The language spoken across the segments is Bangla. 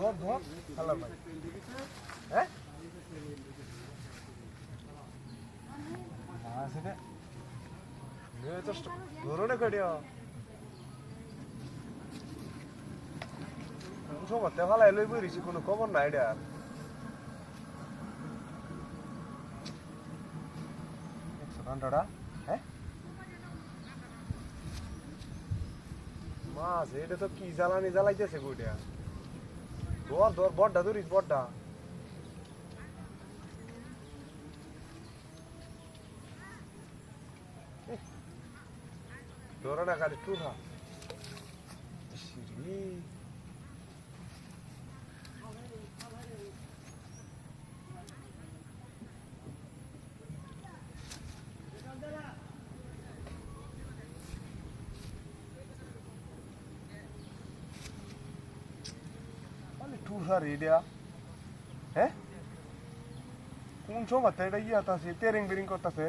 ধর ধর, খালা ভাই। হ্যাঁ? নে তো ধরো না বইরিছি কোনো খবর নাই এটা একশো ঘন্টাটা হ্যাঁ? মাছ, এটা তো কি জ্বালানি জ্বালাইতেছে গুইটা ধর ধর বড্ডা ধরিস বড্ডা। ধরো না খালি টুরা সিরি টুরা রেডিয়া হ্যাঁ কোন সময় এটা ইয়ে আছে তেরিং বিরিং করতেছে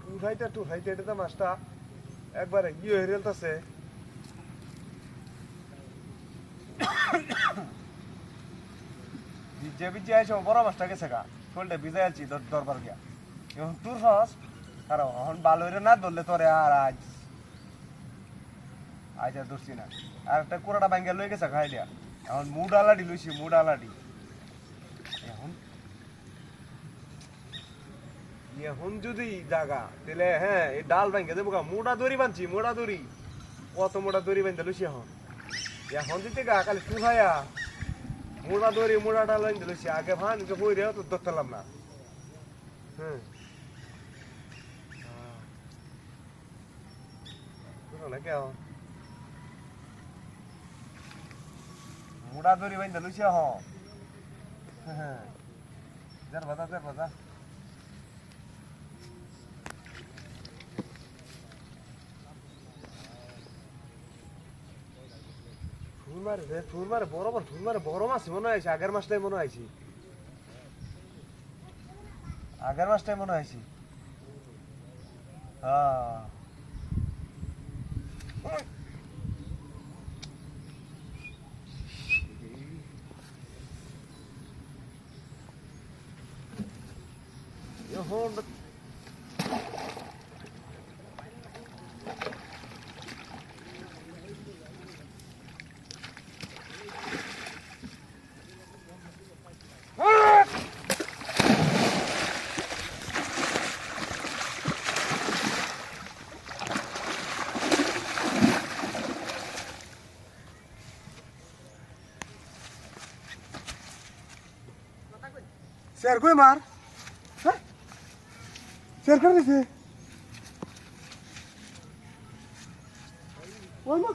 টুরাইতে টুরাইতে এটা মাছটা একবারে ইয়ে হয়ে রেলতেছে ভিজে ভিজে আইসো বড় মাছটা গেছে গা শোলটা ভিজে আছি দরবার গিয়া। এখন তোর সস আর এখন ভালো না ধরলে তোরে আর আজ আজ আর ধরছি না। আর একটা কোরাটা ভাঙ্গা লই গেছে খাই দিয়া। এখন মুড আলাডি লইছি, মুড আলাডি। এখন এখন যদি জাগা, তাহলে হ্যাঁ এই ডাল ভাঙ্গে দেবো মোটা দড়ি বানছি মোটা দড়ি। কত মোটা দড়ি বান্ধে লইছি এখন। এখন দিতে গা, খালি টুহাইয়া দড়ি মোটা ডাল বান্ধে লইছি আগে ভান কে বই রে তো ধরতাম না। হ্যাঁ না কে মোটা দড়ি বান্ধে লইছি, হ। হ্যাঁ। যার বাজা যার বাজা ফুল মারে রে ফুল মারে বরাবর ফুল মারে বড় মাছ মনে হয়েছে, আগের মাসটাই মনে হয়েছে। আগের মাসটাই মনে হয়েছে। হ্যাঁ। স্যার কই মার? হ্যাঁ? স্যার করে দিছে। ওই মা